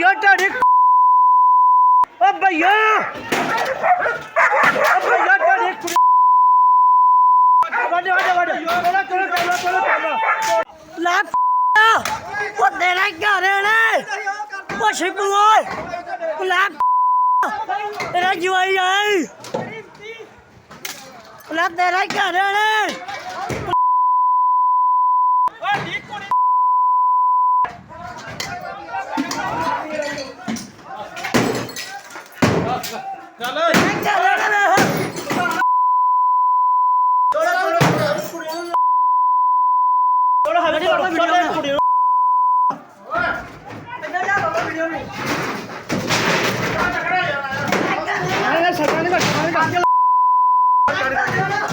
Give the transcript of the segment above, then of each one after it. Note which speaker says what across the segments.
Speaker 1: ਭਈਆ ਤੁਹਾਡੇ ਓ ਭਈਆ! ਓ ਭਈਆ ਤੁਹਾਡੇ ਕੁੜੀ ਵਾੜੇ ਵਾੜੇ ਕੋਲਾ ਕੋਲਾ ਕੋਲਾ ਕੋਲਾ ਕੋਲਾ
Speaker 2: ਉਹ ਤੇਰਾ ਘਰ ਨੇ। ਪੁੱਛ ਪੂਏ ਲੈ ਤੇਰਾ ਜਵਾਈ ਆਈ ਲੈ ਤੇਰਾ ਘਰ ਨੇ। ਘਰ ਨੇ
Speaker 1: ਕੋਲਾ ਹਲੇ ਕੋਲਾ ਕੋਲਾ ਕੁੜੀ ਨਹੀਂ ਸਰਕਾਰ ਨੇ ਸਰਕਾਰ ਨੇ
Speaker 2: ਤੇਰਾ ਘਰ ਨੇ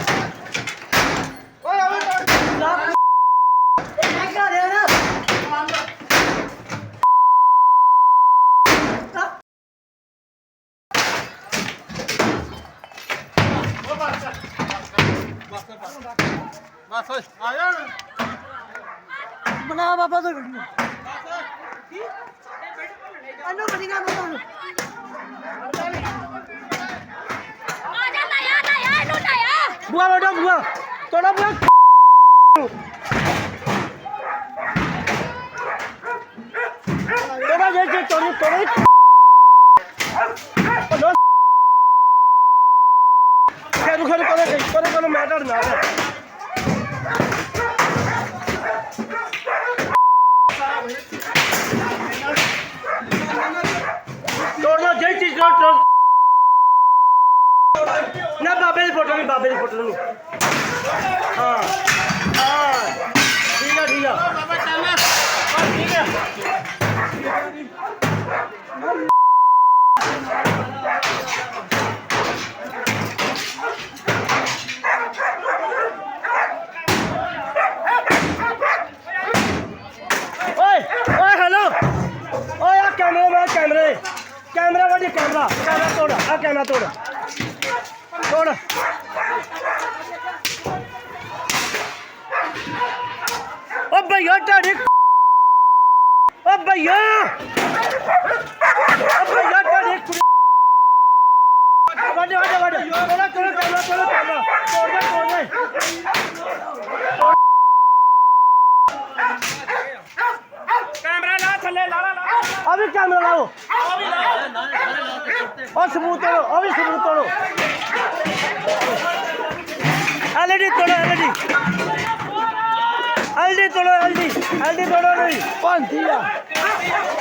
Speaker 3: ਬਸ ਆ ਜਾ
Speaker 2: ਬਣਾ ਬਾਬਾ ਤੋਂ ਅਨੂ ਬੜੀਆਂ ਬੋਲ
Speaker 4: ਆਜਾ ਲਾਇਆ ਲਾਇਆ ਇਹਨੂੰ ਲਾਇਆ
Speaker 1: ਬੁਆ ਬੇਟਾ ਬੁਆ। ਤੋੜਾ ਬੁਆ। ਤੋੜਾ, ਜੇ ਜੇ ਤੋੜੀ ਤੋੜੀ। ਖੈਰ ਖੈਰ ਕੋਲੇ ਕੋਲੇ ਕੋਲੇ ਮੈਟਰ ਨਾ ਤੋੜਨਾ ਜੇ ਚੀਜ਼ ਤੋੜ ਤੋੜ ਨਾ ਬਾਬੇ ਦੀ ਫੋਟੋ ਨਹੀਂ ਬਾਬੇ ਦੀ ਫੋਟੋ ਨਹੀਂ ਹਾਂ ਹਾਂ ਕੈਮਰੇ। ਕੈਮਰਾ ਵਾਲੀ ਕੈਮਰਾ। ਕੈਮਰਾ ਤੋੜ, ਆ ਕੈਮਰਾ ਤੋੜ। ਤੋੜ। ਓ ਭਈਆ ਤੁਹਾਡੇ ਓ ਭਈਆ ਓ ਭਈਆ ਤੁਹਾਡੇ ਕੁੜੀ ਵਾੜੇ ਵਾੜੇ ਵਾੜੇ ਕੋਲਾ ਕੋਲਾ ਕੈਮਰਾ ਕੋਲਾ ਕੈਮਰਾ ਤੋੜ ਦੇ ਤੋੜ ਦੇ
Speaker 3: ਥੱਲੇ ਲਾ ਲਾ ਲਾ
Speaker 1: ਆ ਵੀ ਕੈਮਰਾ ਲਾਓ। ਉਹ ਸਬੂਤ ਤੋੜੋ ਉਹ ਵੀ ਸਬੂਤ ਤੋੜੋ ਐਲਡੀ ਤੋੜੋ ਐਲਡੀ ਐਲਡੀ ਤੋੜੋ ਐਲਡੀ ਐਲਡੀ ਤੋੜੋ ਨਹੀਂ। ਪੰਥੀ ਆ।